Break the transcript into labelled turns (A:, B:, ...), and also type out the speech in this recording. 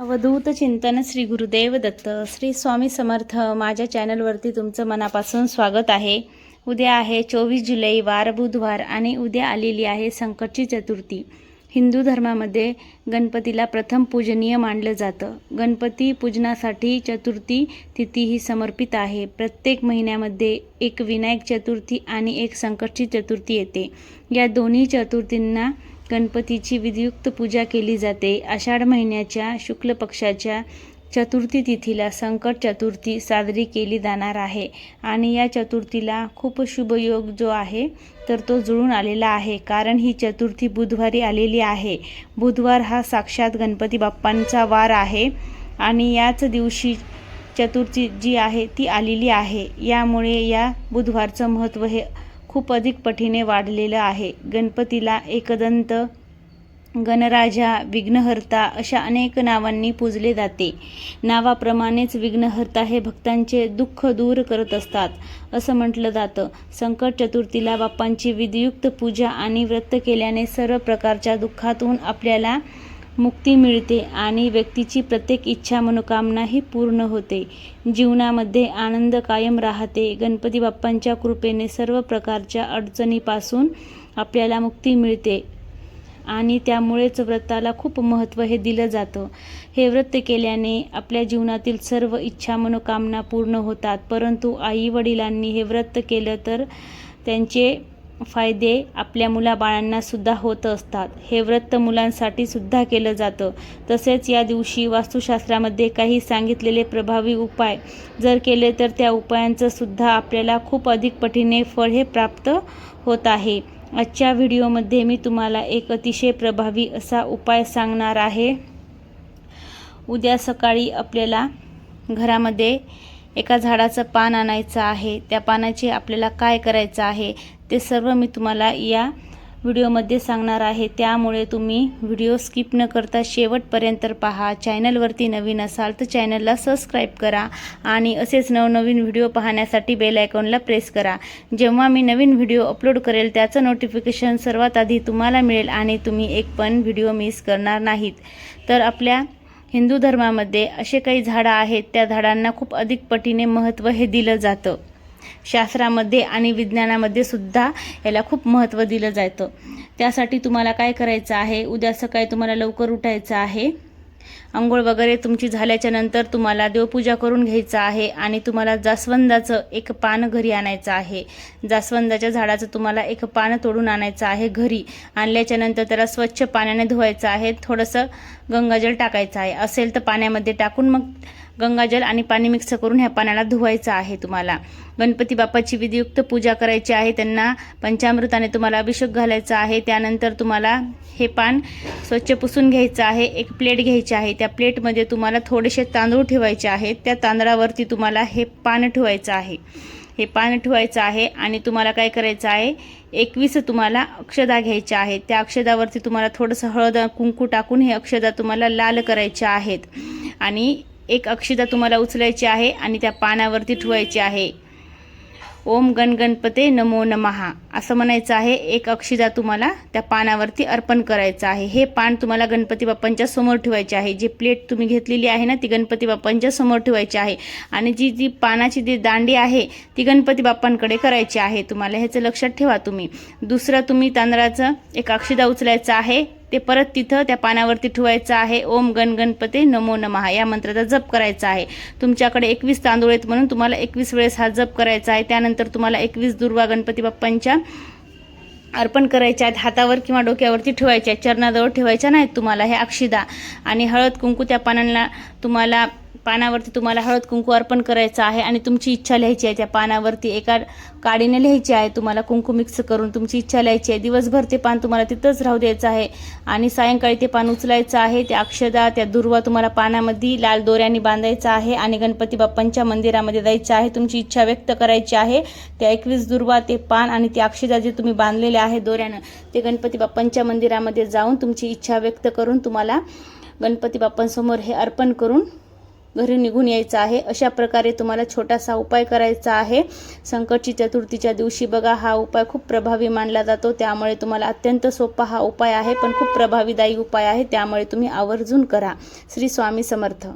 A: अवधूत चिंतन श्री गुरुदेव दत्त. श्री स्वामी समर्थ माझ्या चॅनलवरती तुमचं मनापासून स्वागत आहे. उद्या आहे चोवीस जुलै वार बुधवार आणि उद्या आलेली आहे संकटची चतुर्थी. हिंदू धर्मामध्ये गणपतीला प्रथम पूजनीय मानलं जातं. गणपती पूजनासाठी चतुर्थी तिथी ही समर्पित आहे. प्रत्येक महिन्यामध्ये एक विनायक चतुर्थी आणि एक संकटची चतुर्थी येते. या दोन्ही चतुर्थींना गणपतीची विधियुक्त पूजा केली जाते. आषाढ महिन्याच्या शुक्ल पक्षाच्या चतुर्थी तिथीला संकट चतुर्थी साजरी केली जाणार आहे. आणि या चतुर्थीला खूप शुभयोग जो आहे तर तो जुळून आलेला आहे. कारण ही चतुर्थी बुधवारी आलेली आहे. बुधवार हा साक्षात गणपती बाप्पांचा वार आहे. आणि याच दिवशी चतुर्थी जी आहे ती आलेली आहे. यामुळे या बुधवारचं महत्त्व हे खूप अधिक पटीने वाढलेलं आहे. गणपतीला एकदंत गणराजा विघ्नहर्ता अशा अनेक नावांनी पूजले जाते. नावाप्रमाणेच विघ्नहर्ता हे भक्तांचे दुःख दूर करत असतात असं म्हटलं जातं. संकट चतुर्थीला बाप्पांची विधियुक्त पूजा आणि व्रत केल्याने सर्व प्रकारच्या दुःखातून आपल्याला मुक्ती मिळते आणि व्यक्तीची प्रत्येक इच्छा मनोकामनाही पूर्ण होते. जीवनामध्ये आनंद कायम राहते. गणपती बाप्पांच्या कृपेने सर्व प्रकारच्या अडचणीपासून आपल्याला मुक्ती मिळते आणि त्यामुळेच व्रताला खूप महत्त्व हे दिलं जातं. हे व्रत केल्याने आपल्या जीवनातील सर्व इच्छा मनोकामना पूर्ण होतात. परंतु आई वडिलांनी हे व्रत केलं तर त्यांचे फायदे आपल्या मुलाबाळांना सुद्धा होत असतात. हे व्रत मुलांसाठी सुद्धा केलं जातं. तसेच या दिवशी वास्तुशास्त्रामध्ये काही सांगितलेले प्रभावी उपाय जर केले तर त्या उपायांचं सुद्धा आपल्याला खूप अधिक पटीने फळ हे प्राप्त होत आहे. आजच्या व्हिडिओमध्ये मी तुम्हाला एक अतिशय प्रभावी असा उपाय सांगणार आहे. उद्या सकाळी आपल्याला घरामध्ये एका झाडाचं पान आणायचं आहे त्या पानाचे आपल्याला काय करायचं आहे ते सर्व मी तुम्हाला या व्हिडिओमध्ये सांगणार आहे. त्यामुळे तुम्ही व्हिडिओ स्किप न करता शेवटपर्यंत पहा. चॅनलवरती नवीन असाल तर चॅनलला सबस्क्राईब करा आणि असेच नवनवीन व्हिडिओ पाहण्यासाठी बेल आयकॉनला प्रेस करा. जेव्हा मी नवीन व्हिडिओ अपलोड करेल त्याचं नोटिफिकेशन सर्वात आधी तुम्हाला मिळेल आणि तुम्ही एक पण व्हिडिओ मिस करणार नाहीत. तर आपल्या हिंदू धर्मामध्ये असे काही झाडं आहेत त्या झाडांना खूप अधिक पटीने महत्त्व हे दिलं जातं. शास्त्रामध्ये आणि विज्ञानामध्ये सुद्धा याला खूप महत्त्व दिलं जातं. त्यासाठी तुम्हाला काय करायचं आहे? उद्या सकाळी तुम्हाला लवकर उठायचं आहे. आंघोळ वगैरे तुमची झाल्याच्यानंतर तुम्हाला देवपूजा करून घ्यायचं आहे आणि तुम्हाला जास्वंदाचं एक पान घरी आणायचं आहे. जास्वंदाच्या झाडाचं तुम्हाला एक पान तोडून आणायचं आहे घरी. आणल्याच्या नंतर त्याला स्वच्छ पाण्याने धुवायचं आहे. थोडंसं गंगाजल टाकायचं आहे. असेल तर पाण्यामध्ये टाकून मग गंगाजल आणि पाणी मिक्स करून ह्या पाण्याला धुवायचं आहे तुम्हाला. गणपती बाप्पाची विधियुक्त पूजा करायची आहे त्यांना पंचामृताने तुम्हाला अभिषेक घालायचा आहे. त्यानंतर तुम्हाला हे पान स्वच्छ पुसून घ्यायचं आहे. एक प्लेट घ्यायची आहे. त्या प्लेटमध्ये तुम्हाला थोडेसे तांदूळ ठेवायचे आहेत. त्या तांदळावरती तुम्हाला हे पान ठेवायचं आहे. हे पान ठेवायचं आहे आणि तुम्हाला काय करायचं आहे? एकवीस तुम्हाला अक्षदा घ्यायच्या आहेत. त्या अक्षदावरती तुम्हाला थोडंसं हळद कुंकू टाकून हे अक्षदा तुम्हाला लाल करायच्या आहेत. आणि एक अक्षता तुम्हाला उचलायची आहे आणि त्या पानावरती ठेवायची आहे. ओम गणगणपते नमो नमहा. असं म्हणायचं आहे एक अक्षिदा तुम्हाला त्या पानावरती अर्पण करायचं आहे. हे पान तुम्हाला गणपती बाप्पांच्या समोर ठेवायचे आहे. जी प्लेट तुम्ही घेतलेली आहे ना ती गणपती बाप्पांच्या समोर ठेवायची आहे. आणि जी जी पानाची जी दांडी आहे ती गणपती बाप्पांकडे करायची आहे. तुम्हाला ह्याचं लक्षात ठेवा तुम्ही. दुसरं तुम्ही तांदळाचं एक अक्षिदा उचलायचं आहे. ते परत तिथं त्या पानावरती ठेवायचं आहे. ओम गण गणपते नमो नमहा या मंत्राचा जप करायचा आहे. तुमच्याकडे एकवीस तांदूळ आहेत म्हणून तुम्हाला एकवीस वेळेस हा जप करायचा आहे. त्यानंतर तुम्हाला एकवीस दुर्वा गणपती बाप्पांच्या अर्पण करायच्या आहेत. हातावर किंवा डोक्यावरती ठेवायच्या आहेत. चरणाजवळ ठेवायच्या नाहीत तुम्हाला. हे अक्षिदा आणि हळद कुंकू त्या पानांना तुम्हाला पानावरती तुम्हाला हळद कुंकू अर्पण करायचं आहे आणि तुमची इच्छा लिहायची आहे त्या पानावरती एका काडीने लिहायची आहे तुम्हाला कुंकू मिक्स करून तुमची इच्छा लिहायची आहे. दिवसभर ते पान तुम्हाला तिथंच राहू द्यायचं आहे आणि सायंकाळी ते पान उचलायचं आहे. त्या अक्षदा त्या दुर्वा तुम्हाला पानामध्ये लाल दोऱ्याने बांधायचं आहे आणि गणपती बाप्पांच्या मंदिरामध्ये जायचं आहे. तुमची इच्छा व्यक्त करायची आहे. त्या एकवीस दुर्वा ते पान आणि ते अक्षदा जे तुम्ही बांधलेले आहे दोऱ्यानं ते गणपती बाप्पांच्या मंदिरामध्ये जाऊन तुमची इच्छा व्यक्त करून तुम्हाला गणपती बाप्पांसमोर हे अर्पण करून घरी निघून यायचं आहे. अशा प्रकारे तुम्हाला छोटासा उपाय करायचा आहे. संकटची चतुर्थीच्या दिवशी बघा हा उपाय खूप प्रभावी मानला जातो. त्यामुळे तुम्हाला अत्यंत सोपा हा उपाय आहे पण खूप प्रभावीदायी उपाय आहे. त्यामुळे तुम्ही आवर्जून करा. श्री स्वामी समर्थ.